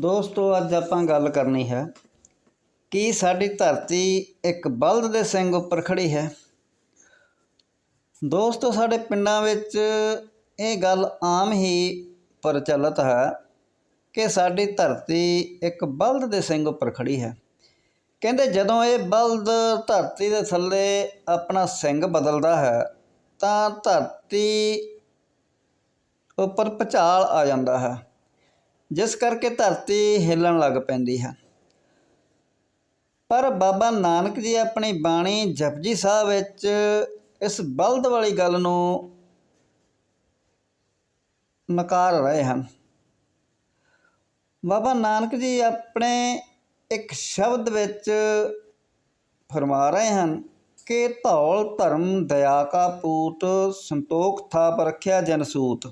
ਦੋਸਤੋ, ਅੱਜ ਆਪਾਂ ਗੱਲ ਕਰਨੀ ਹੈ ਕਿ ਸਾਡੀ ਧਰਤੀ ਇੱਕ ਬਲਦ ਦੇ ਸਿੰਘ ਉੱਪਰ ਖੜੀ ਹੈ। ਦੋਸਤੋ, ਸਾਡੇ ਪਿੰਡਾਂ ਵਿੱਚ ਇਹ ਗੱਲ ਆਮ ਹੀ ਪ੍ਰਚਲਿਤ ਹੈ ਕਿ ਸਾਡੀ ਧਰਤੀ ਇੱਕ ਬਲਦ ਦੇ ਸਿੰਘ ਉੱਪਰ ਖੜੀ ਹੈ। ਕਹਿੰਦੇ, ਜਦੋਂ ਇਹ ਬਲਦ ਧਰਤੀ ਦੇ ਥੱਲੇ ਆਪਣਾ ਸਿੰਘ ਬਦਲਦਾ ਹੈ, ਤਾਂ ਧਰਤੀ ਉੱਪਰ ਭੁਚਾਲ ਆ ਜਾਂਦਾ ਹੈ। ਜਿਸ ਕਰਕੇ ਧਰਤੀ ਹਿੱਲਣ ਲੱਗ ਪੈਂਦੀ ਹੈ। ਪਰ ਬਾਬਾ ਨਾਨਕ ਜੀ ਆਪਣੀ ਬਾਣੀ ਜਪਜੀ ਸਾਹਿਬ ਵਿੱਚ ਇਸ ਬਲਦ ਵਾਲੀ ਗੱਲ ਨੂੰ ਨਕਾਰ ਰਹੇ ਹਨ। ਬਾਬਾ ਨਾਨਕ ਜੀ ਆਪਣੇ ਇੱਕ ਸ਼ਬਦ ਵਿੱਚ ਫਰਮਾ ਰਹੇ ਹਨ ਕਿ ਧੌਲ ਧਰਮ ਦਇਆ ਕਾ ਪੂਤ ਸੰਤੋਖ ਥਾਪ ਰੱਖਿਆ ਜਨਸੂਤ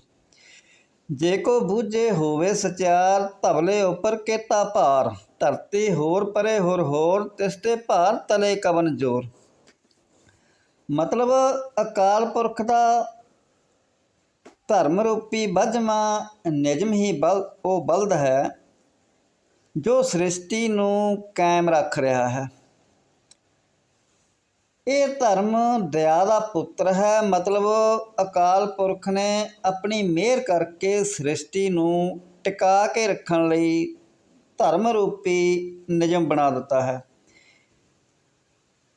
ਜੇ ਕੋ ਬੂਝੇ ਹੋਵੇ ਸਚਿਆਰ ਧਵਲੇ ਉੱਪਰ ਕੇਤਾ ਭਾਰ। ਧਰਤੀ ਹੋਰ ਪਰੇ ਹੋਰ ਹੋਰ, ਤਿਸ ਤੇ ਭਾਰ ਤਲੇ ਕਵਨ ਜੋਰ। ਮਤਲਬ ਅਕਾਲ ਪੁਰਖ ਦਾ ਧਰਮ ਰੂਪੀ ਬਜਮਾ ਨਿਜਮ ਹੀ ਬਲ, ਉਹ ਬਲਦ ਹੈ, ਜੋ ਸ੍ਰਿਸ਼ਟੀ ਨੂੰ ਕਾਇਮ ਰੱਖ ਰਿਹਾ ਹੈ। ਇਹ ਧਰਮ ਦਇਆ ਦਾ ਪੁੱਤਰ ਹੈ। ਮਤਲਬ ਅਕਾਲ ਪੁਰਖ ਨੇ ਆਪਣੀ ਮਿਹਰ ਕਰਕੇ ਸ੍ਰਿਸ਼ਟੀ ਨੂੰ ਟਿਕਾ ਕੇ ਰੱਖਣ ਲਈ ਧਰਮ ਰੂਪੀ ਨਿਯਮ ਬਣਾ ਦਿੱਤਾ ਹੈ।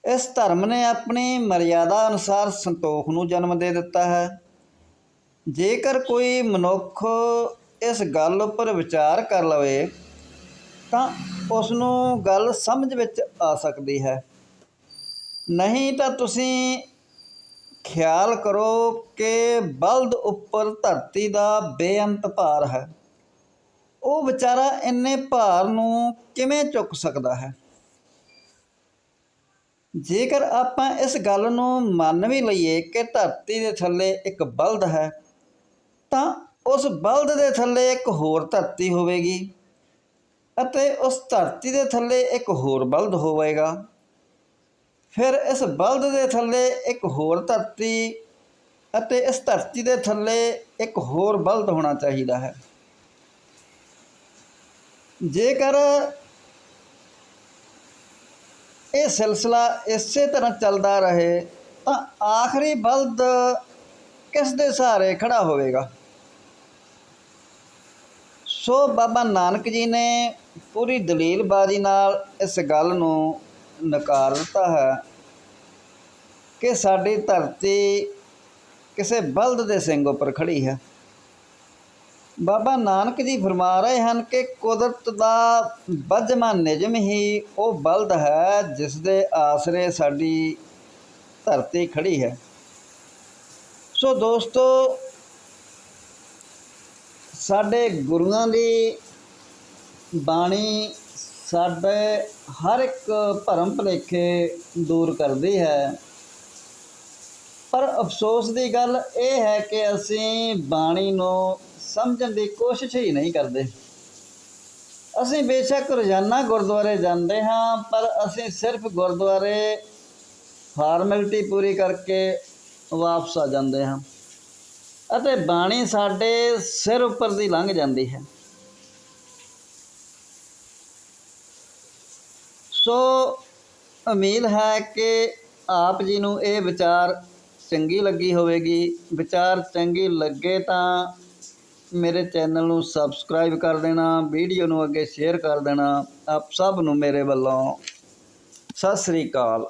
ਇਸ ਧਰਮ ਨੇ ਆਪਣੀ ਮਰਿਆਦਾ ਅਨੁਸਾਰ ਸੰਤੋਖ ਨੂੰ ਜਨਮ ਦੇ ਦਿੱਤਾ ਹੈ। ਜੇਕਰ ਕੋਈ ਮਨੁੱਖ ਇਸ ਗੱਲ ਉੱਪਰ ਵਿਚਾਰ ਕਰ ਲਵੇ, ਤਾਂ ਉਸ ਨੂੰ ਗੱਲ ਸਮਝ ਵਿੱਚ ਆ ਸਕਦੀ ਹੈ। ਨਹੀਂ ਤਾਂ ਤੁਸੀਂ ਖਿਆਲ ਕਰੋ ਕਿ ਬਲਦ ਉੱਪਰ ਧਰਤੀ ਦਾ ਬੇਅੰਤ ਭਾਰ ਹੈ। ਉਹ ਵਿਚਾਰਾ ਇੰਨੇ ਭਾਰ ਨੂੰ ਕਿਵੇਂ ਚੁੱਕ ਸਕਦਾ ਹੈ? ਜੇਕਰ ਆਪਾਂ ਇਸ ਗੱਲ ਨੂੰ ਮੰਨ ਵੀ ਲਈਏ ਕਿ ਧਰਤੀ ਦੇ ਥੱਲੇ ਇੱਕ ਬਲਦ ਹੈ, ਤਾਂ ਉਸ ਬਲਦ ਦੇ ਥੱਲੇ ਇੱਕ ਹੋਰ ਧਰਤੀ ਹੋਵੇਗੀ ਅਤੇ ਉਸ ਧਰਤੀ ਦੇ ਥੱਲੇ ਇੱਕ ਹੋਰ ਬਲਦ ਹੋਵੇਗਾ। ਫਿਰ ਇਸ ਬਲਦ ਦੇ ਥੱਲੇ ਇੱਕ ਹੋਰ ਧਰਤੀ ਅਤੇ ਇਸ ਧਰਤੀ ਦੇ ਥੱਲੇ ਇੱਕ ਹੋਰ ਬਲਦ ਹੋਣਾ ਚਾਹੀਦਾ ਹੈ। ਜੇਕਰ ਇਹ ਸਿਲਸਿਲਾ ਇਸੇ ਤਰ੍ਹਾਂ ਚੱਲਦਾ ਰਹੇ, ਤਾਂ ਆਖਰੀ ਬਲਦ ਕਿਸ ਦੇ ਸਹਾਰੇ ਖੜਾ ਹੋਵੇਗਾ? ਸੋ ਬਾਬਾ ਨਾਨਕ ਜੀ ਨੇ ਪੂਰੀ ਦਲੀਲਬਾਜ਼ੀ ਨਾਲ ਇਸ ਗੱਲ ਨੂੰ ਨਕਾਰ ਦਿੱਤਾ ਹੈ ਕਿ ਸਾਡੀ ਧਰਤੀ ਕਿਸੇ ਬਲਦ ਦੇ ਸਿੰਘ ਉੱਪਰ ਖੜੀ ਹੈ। ਬਾਬਾ ਨਾਨਕ ਜੀ ਫਰਮਾ ਰਹੇ ਹਨ ਕਿ ਕੁਦਰਤ ਦਾ ਬਜਮਾ ਨਿਜਮ ਹੀ ਉਹ ਬਲਦ ਹੈ ਜਿਸ ਦੇ ਆਸਰੇ ਸਾਡੀ ਧਰਤੀ ਖੜੀ ਹੈ। ਸੋ ਦੋਸਤੋ, ਸਾਡੇ ਗੁਰੂਆਂ ਦੀ ਬਾਣੀ ਸਾਡੇ ਹਰ ਇੱਕ ਭਰਮ ਭੁਲੇਖੇ ਦੂਰ ਕਰਦੀ ਹੈ। ਪਰ ਅਫਸੋਸ ਦੀ ਗੱਲ ਇਹ ਹੈ ਕਿ ਅਸੀਂ ਬਾਣੀ ਨੂੰ ਸਮਝਣ ਦੀ ਕੋਸ਼ਿਸ਼ ਹੀ ਨਹੀਂ ਕਰਦੇ। ਅਸੀਂ ਬੇਸ਼ੱਕ ਰੋਜ਼ਾਨਾ ਗੁਰਦੁਆਰੇ ਜਾਂਦੇ ਹਾਂ, ਪਰ ਅਸੀਂ ਸਿਰਫ ਗੁਰਦੁਆਰੇ ਫਾਰਮੈਲਿਟੀ ਪੂਰੀ ਕਰਕੇ ਵਾਪਸ ਆ ਜਾਂਦੇ ਹਾਂ। ਅਤੇ ਬਾਣੀ ਸਾਡੇ ਸਿਰ ਉੱਪਰ ਦੀ ਲੰਘ ਜਾਂਦੀ ਹੈ। ਸੋ ਉਮੀਦ ਹੈ ਕਿ ਆਪ ਜੀ ਨੂੰ ਇਹ ਵਿਚਾਰ ਚੰਗੀ ਲੱਗੀ ਹੋਵੇਗੀ। ਵਿਚਾਰ ਚੰਗੀ ਲੱਗੇ ਤਾਂ ਮੇਰੇ ਚੈਨਲ ਨੂੰ ਸਬਸਕ੍ਰਾਈਬ ਕਰ ਦੇਣਾ, ਵੀਡੀਓ ਨੂੰ ਅੱਗੇ ਸ਼ੇਅਰ ਕਰ ਦੇਣਾ। ਆਪ ਸਭ ਨੂੰ ਮੇਰੇ ਵੱਲੋਂ ਸਤਿ ਸ੍ਰੀ ਅਕਾਲ।